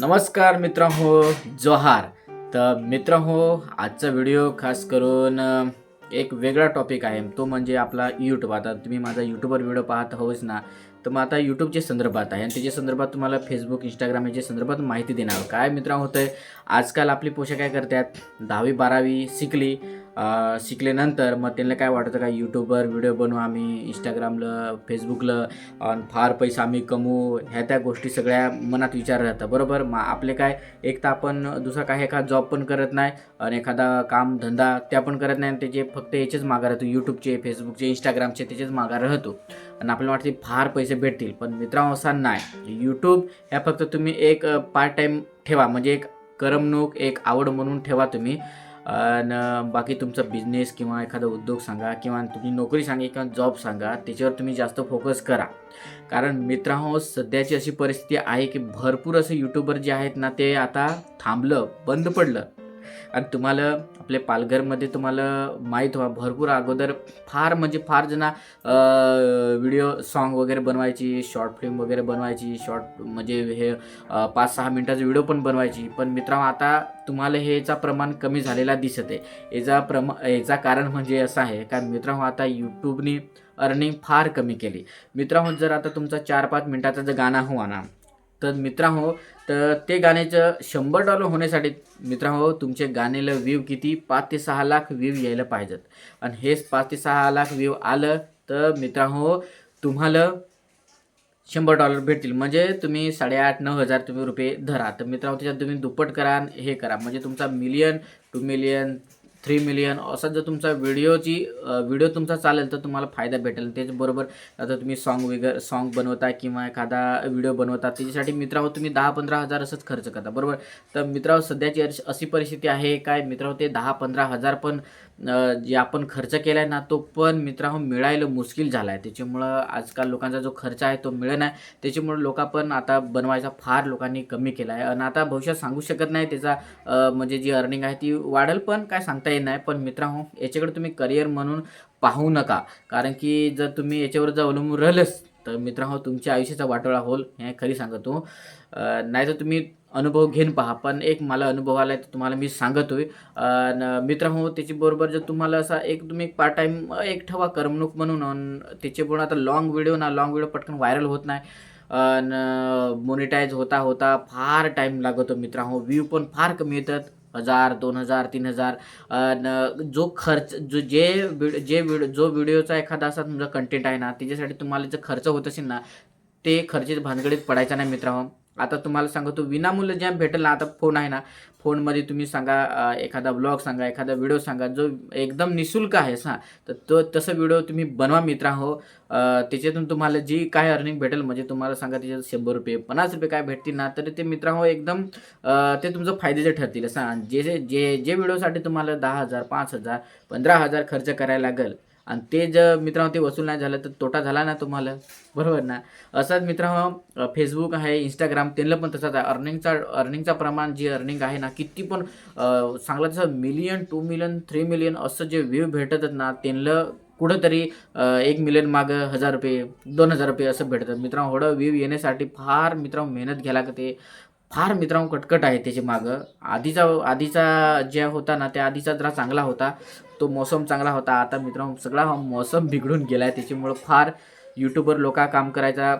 नमस्कार मित्र हो जोहार. तर मित्र हो आजचा व्हिडिओ खास करून एक वेगळा टॉपिक आहे. तो म्हणजे आपला यूट्यूब आता तुम्ही माझा यूट्यूबवर व्हिडिओ पाहत होच ना तर मग आता यूट्यूबच्या संदर्भात आहे. आणि त्याच्या संदर्भात तुम्हाला फेसबुक इंस्टाग्राम याच्या संदर्भात माहिती देणार. काय मित्र होतं आहे आजकाल आपली पोषक काय करतात? दहावी बारावी शिकली. शिकल्यानंतर मग त्यांना काय वाटतं का? यूट्यूबवर व्हिडिओ बनवू आम्ही इंस्टाग्रामला फेसबुकला फार पैसा आम्ही कमवू. ह्या त्या गोष्टी सगळ्या मनात विचार राहतं बरोबर? मग आपले काय? एक तर आपण दुसरा काय? एखादा जॉब पण करत नाही. आणि एखादा काम धंदा त्या पण करत नाही. आणि त्याचे फक्त याचेच मागा राहतो. यूट्यूबचे फेसबुकचे इंस्टाग्रामचे त्याचेच मागा राहतो. आणि आपल्याला वाटते फार पैसे भेटतील पण मित्रांनो असा नाही. यूट्यूब ह्या फक्त तुम्ही एक पार्ट टाईम ठेवा म्हणजे एक करमणूक एक आवड म्हणून ठेवा तुम्ही. आणि बाकी तुमचा बिझनेस किंवा एखादा उद्योग सांगा किंवा तुम्ही नोकरी सांगा किंवा जॉब सांगा त्याच्यावर तुम्ही जास्त फोकस करा. कारण मित्रांनो सध्याची अशी परिस्थिती आहे की भरपूर असे यूट्यूबर जे आहेत ना ते आता थांबलं बंद पडलं. आणि तुम्हाला आपल्या पालघरमध्ये तुम्हाला माहीत व्हा भरपूर अगोदर फार म्हणजे फार जणा व्हिडिओ सॉन्ग वगैरे बनवायची शॉर्ट फिल्म वगैरे बनवायची शॉर्ट म्हणजे हे पाच सहा मिनटाचा व्हिडिओ पण बनवायची. पण मित्रांनो आता तुम्हाला हे याचा प्रमाण कमी झालेला दिसत आहे. याचा प्रमा याचा कारण म्हणजे असं आहे कारण मित्रांनो आता यूट्यूबने अर्निंग फार कमी केली. मित्रांनो जर आता तुमचा चार पाच मिनटाचा जर गाणं हो ना तर मित्रांनो तर ते गाण्याचं शंभर डॉलर होण्यासाठी मित्रांनो तुमचे गाण्याला व्ह्यू किती? पाच ते सहा लाख व्ह्यू यायला पाहिजेत. आणि हेच पाच ते सहा लाख व्ह्यू आलं तर मित्रांनो तुम्हाला शंभर डॉलर भेटतील. म्हणजे तुम्ही साडेआठ नऊ हजार तुम्ही रुपये धरा. तर मित्रांनो त्याच्यात तुम्ही दुप्पट करा हे करा. म्हणजे तुमचा million two million three million असा जर तुमचा व्हिडिओची व्हिडिओ तुमचा चालेल तर तुम्हाला फायदा भेटेल. त्याचबरोबर आता तुम्ही सॉन्ग वगैरे सॉन्ग बनवता किंवा एखादा व्हिडिओ बनवता त्याच्यासाठी मित्रांनो तुम्ही दहा पंधरा हजार असंच खर्च करता. बरोबर? तर मित्रांनो सध्याची अशी परिस्थिती आहे काय मित्रांनो ते दहा पंधरा हजार पण जे आपण खर्च केला आहे ना तो पण मित्रांनो मिळायला मुश्किल झाला आहे त्याच्यामुळं आजकाल लोकांचा जो खर्च आहे तो मिळत नाही. त्याच्यामुळं लोक पण आता बनवायचा फार लोकांनी कमी केला आहे आणि आता भविष्यात सांगू शकत नाही त्याचा म्हणजे जी अर्निंग आहे ती वाढेल पण काय सांगता येत नाही. पण मित्रांनो याच्याकडे तुम्ही करिअर म्हणून पाहू नका. कारण की जर तुम्ही याच्यावर जर अवलंबून राहिलंच तर मित्रांनो तुमच्या आयुष्याचा वाटोळा होल हे खरी सांगतो. नाही तर तुम्ही अनुभव घेऊन पहा पण एक मला अनुभव आला आहे तुम्हाला मी सांगतोय. अन मित्रांनो त्याच्याबरोबर जर तुम्हाला असा एक तुम्ही पार्ट टाईम एक ठेवा करमणूक म्हणून अन त्याच्यामुळे आता लॉंग व्हिडिओ ना लॉंग व्हिडिओ पटकन व्हायरल होत नाही. आणि मोनिटाईज होता होता फार टाईम लागतो मित्रांनो व्ह्यू पण फार कमी येतात. हजार दोन हजार तीन हजार. जो खर्च जो जे व्हिडिओ जे व्हिडिओ जो व्हिडिओचा एखादा असा तुमचा कंटेंट आहे ना त्याच्यासाठी तुम्हाला जर खर्च होत असेल ना ते खर्चित भानगडीत पडायचा नाही मित्रांनो. आता तुम्हाला सांगतो विनामूल्य ज्या भेटेल ना आता फोन आहे ना फोनमध्ये तुम्ही सांगा एखादा ब्लॉग सांगा एखादा व्हिडिओ सांगा जो एकदम निशुल्क आहे हां तर तो तसं व्हिडिओ तुम्ही बनवा मित्रांनो हो. त्याच्यातून तुम्हाला जी काय अर्निंग भेटेल म्हणजे तुम्हाला सांगा त्याच्यात शंभर रुपये पन्नास रुपये काय भेटतील ना तर ते मित्रांनो हो एकदम ते तुमचं फायद्याचे ठरतील असं. जे जे जे जे व्हिडिओसाठी तुम्हाला दहा हजार पाच हजार पंधरा हजार खर्च करायला लागेल आणि ते जर मित्रांनो ते वसूल नाही झालं तर तोटा झाला ना तुम्हाला? बरोबर ना? असाच मित्रांनो फेसबुक आहे इंस्टाग्राम त्यांना पण तसाच आहे. अर्निंगचा अर्निंगचा प्रमाण जे अर्निंग आहे ना किती पण चांगलं तसं million two million three million असं जे व्ह्यू भेटतात ना त्यांना कुठंतरी एक मिलियन मागं हजार रुपये दोन हजार रुपये असं भेटतात. मित्रांनो एवढं व्ह्यू येण्यासाठी फार मित्रांनो मेहनत घ्यायला लागते. फार मित्रांनो कटकट आहे त्याच्या मागं. आधीचा आधीचा जे होता ना त्या आधीचा जरा चांगला होता. तो मौसम चांगला होता. आता मित्रांनो सगळा हा मौसम बिघडून गेला आहे त्याच्यामुळं फार यूट्यूबवर लोक काम करायचा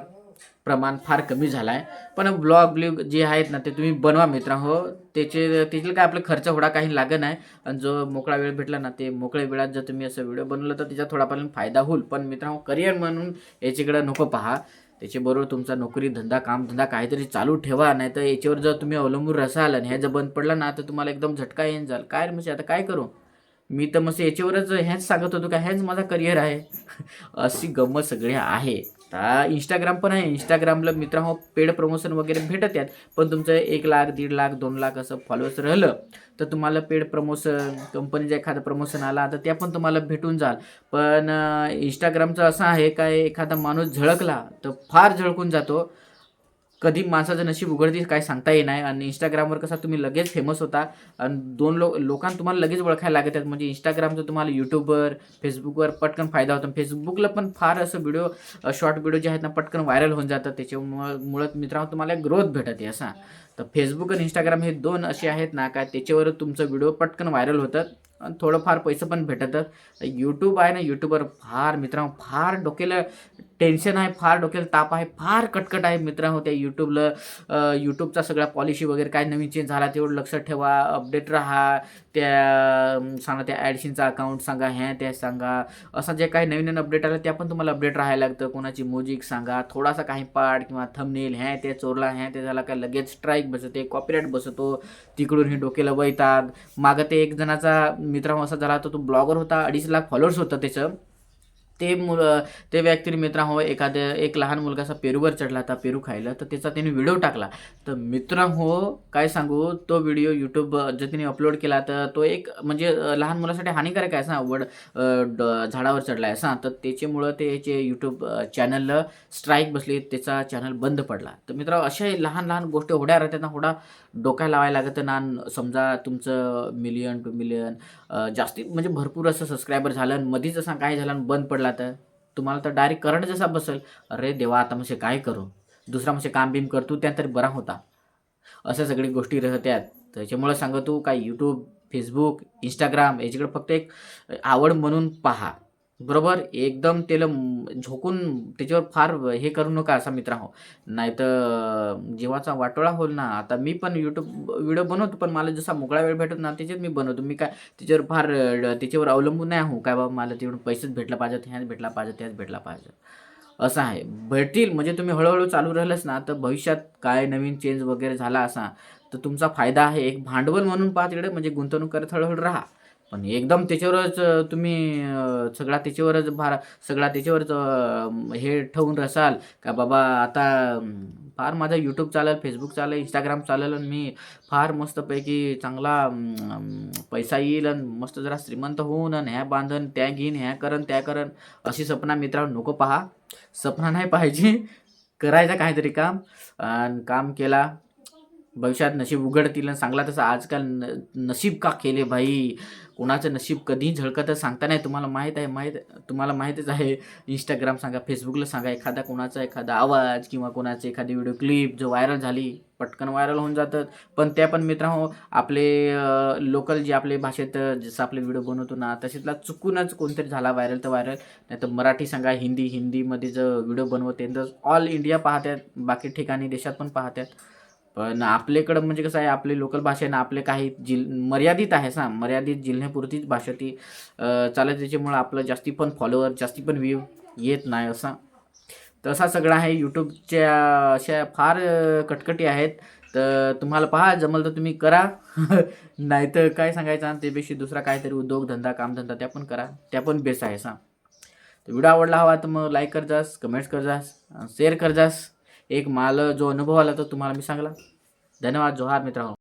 प्रमाण फार कमी झाला आहे पण ब्लॉग ब्लिग जे आहेत ना ते तुम्ही बनवा मित्रांनो. त्याचे त्याचे काय आपला खर्च थोडा काही लागत नाही. आणि जो मोकळा वेळ भेटला ना ते मोकळ्या वेळात जर तुम्ही असं व्हिडिओ बनवलं तर त्याचा थोडाफार फायदा होईल. पण मित्रांनो करिअर म्हणून याच्याकडे नको पहा. त्याच्याबरोबर तुमचा नोकरी धंदा कामधंदा काहीतरी चालू ठेवा. नाही तर याच्यावर जर तुम्ही अवलंबून रसाल आणि ह्या जर बंद पडला ना तर तुम्हाला एकदम झटका येईन जाल काय म्हणजे आता काय करू? मी तर मस्त याच्यावरच ह्याच सांगत होतो का ह्याच माझा करिअर आहे. अशी गंमत सगळी आहे. आता इंस्टाग्राम पण आहे. इंस्टाग्रामला मित्रांनो पेड प्रमोशन वगैरे भेटत आहेत पण तुमचं एक लाख दीड लाख दोन लाख असं फॉलोअर्स राहिलं तर तुम्हाला पेड प्रमोशन कंपनीचं एखादं प्रमोशन आला तर त्या पण तुम्हाला भेटून जाल. पण इंस्टाग्रामचं असं आहे काय एखादा माणूस झळकला तर फार झळकून जातो. कधी माणसाचं नशीब उघडतील काय सांगता येणार नाही. आणि इंस्टाग्रामवर कसा तुम्ही लगेच फेमस होता. आणि दोन लोक लोकांना तुम्हाला लगेच ओळखायला लागतात म्हणजे इंस्टाग्रामचं तुम्हाला यूट्यूबवर फेसबुकवर पटकन फायदा होतो. फेसबुकला पण फार असं व्हिडिओ शॉर्ट व्हिडिओ जे आहेत ना पटकन व्हायरल होऊन जातात. त्याच्यामुळं मुळात मित्रांनो तुम्हाला ग्रोथ भेटत आहे असा. तर फेसबुक आणि इंस्टाग्राम हे दोन असे आहेत ना का त्याच्यावर तुमचं व्हिडिओ पटकन व्हायरल होतात आणि थोडंफार पैसे पण भेटतात. यूट्यूब आहे ना यूट्यूबवर फार मित्रांनो फार डोक्याला टेन्शन आहे फार डोक्याला ताप आहे फार कटकट आहे मित्रांनो हो त्या यूट्यूबला यूट्यूबचा सगळा पॉलिसी वगैरे काय नवीन चेंज झाला तेवढं लक्षात ठेवा अपडेट राहा. त्या सांगा त्या ॲडशनचा अकाउंट सांगा ह्या त्या सांगा. असं जे काही नवीन नवीन अपडेट आलं त्या पण तुम्हाला अपडेट राहायला लागतं. कोणाची म्युझिक सांगा थोडासा काही पार्ट किंवा थंबनेल ह्या ते चोरला ह्या ते झाला काय लगेच स्ट्राईक बसते कॉपीराईट बसतो तिकडून हे डोक्याला वैताग मागं ते एक जणाचा मित्रांनो हो असा झाला तर तो ब्लॉगर होता अडीच लाख फॉलोअर्स होतं त्याचं. ते मुल ते व्यक्ती मित्रांहो एखाद्या एक लहान मुलगा असा पेरूवर चढला होता पेरू खायला तर त्याचा त्याने व्हिडिओ टाकला. तर मित्रांहो हो काय सांगू तो व्हिडिओ यूट्यूब जर तिने अपलोड केला तर तो एक म्हणजे लहान मुलासाठी हानिकारक आहे सा वड ड- झाडावर चढला आहे असा तर त्याच्यामुळं त्याचे यूट्यूब चॅनल स्ट्राईक बसली त्याचा चॅनल बंद पडला. तर मित्र अशा लहान लहान गोष्टी होड्या राहतात ना होडा डोक्या लावायला लागतं ना समजा तुमचं मिलियन टू मिलियन जास्ती म्हणजे भरपूर असं सबस्क्रायबर झालं आणि असं काय झालं बंद पडला तर? तुम्हाला तर डायरेक्ट करंट जसा बसेल. अरे देवा आता म्हणजे काय करू? दुसरा म्हणजे काम बिम करतो त्या तरी बरा होता. अशा सगळी गोष्टी राहत्यात. त्याच्यामुळं सांगतो काय यूट्यूब फेसबुक इंस्टाग्राम याच्याकडे फक्त एक आवड म्हणून पहा. बरोबर? एकदम त्याला झोकून त्याच्यावर फार हे करू नका असा मित्र हो नाही तर जीवाचा वाटोळा होईल ना. आता मी पण यूट्यूब व्हिडिओ बनवतो पण मला जसा मोकळा वेळ भेटत ना त्याच्यात मी बनवतो. मी काय त्याच्यावर फार त्याच्यावर अवलंबून नाही हो काय बाबा मला तेवढं पैसेच भेटला पाहिजे ह्याच भेटला पाहिजे त्याच भेटला पाहिजे असं आहे. भेटतील. म्हणजे तुम्ही हळूहळू चालू राहिलंच ना तर भविष्यात काय नवीन चेंज वगैरे झाला असा तर तुमचा फायदा आहे. एक भांडवल म्हणून पाहा तिकडे म्हणजे गुंतवणूक करत हळूहळू राहा. पण एकदम त्याच्यावरच तुम्ही सगळा त्याच्यावरच भार सगळा त्याच्यावरच हे ठेवून रसाल. का बाबा आता फार माझा यूट्यूब चालेल फेसबुक चालेल इंस्टाग्राम चालेल आणि मी फार मस्तपैकी चांगला पैसा येईल आणि मस्त जरा श्रीमंत होऊन आणि ह्या बांधन त्या घेईन ह्या करन त्या करन अशी सपना मित्रांनो नको पहा. सपना नाही पाहिजे करायचं काहीतरी काम. आणि काम केला. भविष्यात नशीब उघडतील आणि सांगला तसं आजकाल न नशीब का केले भाई? कोणाचं नशीब कधी झळकतं सांगता नाही. तुम्हाला माहीत आहे माहीत तुम्हाला माहीतच आहे. इंस्टाग्राम सांगा फेसबुकला सांगा एखादा कोणाचा एखादा आवाज किंवा कोणाची एखादी व्हिडिओ क्लिप जो व्हायरल झाली पटकन व्हायरल होऊन जातात पण त्या पण मित्रांनो आपले लोकल जे आपले भाषेत जसं आपले व्हिडिओ बनवतो ना तसेतला चुकूनच कोणतरी झाला व्हायरल तर व्हायरल नाही तर मराठी सांगा हिंदी हिंदीमध्ये जर व्हिडिओ बनवते तर ऑल इंडिया पाहतात बाकी ठिकाणी देशात पण पाहतात पण आपल्याकडं म्हणजे कसं आहे आपली लोकल भाषा आहे ना आपले काही जिल मर्यादित आहे ना. मर्यादित जिल्ह्यापुरतीच भाषा ती चालत त्याच्यामुळं आपलं जास्ती पण फॉलोअर जास्ती पण व्ह्यू येत नाही असा. तसा सगळा आहे. यूट्यूबच्या अशा फार कटकटी आहेत. तर तुम्हाला पहा जमल तर तुम्ही करा. नाही तर काय सांगायचं आणि त्यापेक्षा दुसरा काहीतरी उद्योगधंदा कामधंदा त्या पण करा. त्या पण बेस्ट आहे सा तर व्हिडिओ आवडला हवा तर मग लाईक कर जास कमेंट्स कर जास शेअर कर जास एक माल जो अनुभव आला तो तुम्हाला मी सांगला. धन्यवाद जोहार मित्रांनो.